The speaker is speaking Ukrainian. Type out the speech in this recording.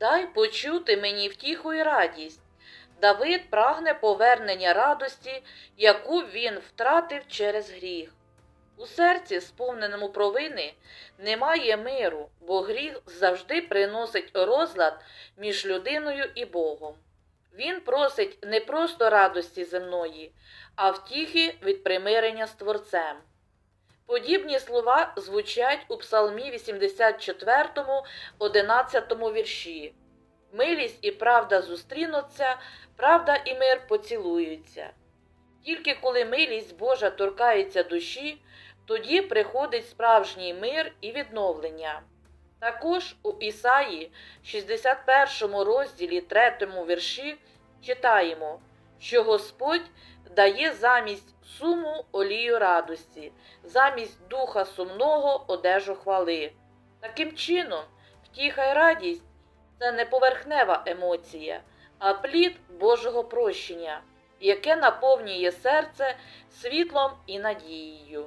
Дай почути мені втіху і радість. Давид прагне повернення радості, яку він втратив через гріх. У серці, сповненому провини, немає миру, бо гріх завжди приносить розлад між людиною і Богом. Він просить не просто радості земної, а втіхи від примирення з Творцем. Подібні слова звучать у Псалмі 84, 11 вірші. Милість і правда зустрінуться, правда і мир поцілуються. Тільки коли милість Божа торкається душі, тоді приходить справжній мир і відновлення. Також у Ісаї, 61 розділі 3 вірші, читаємо, що Господь дає замість суму олію радості, замість духа сумного одежу хвали. Таким чином, втіха й радість це не поверхнева емоція, а плід Божого прощення, яке наповнює серце світлом і надією.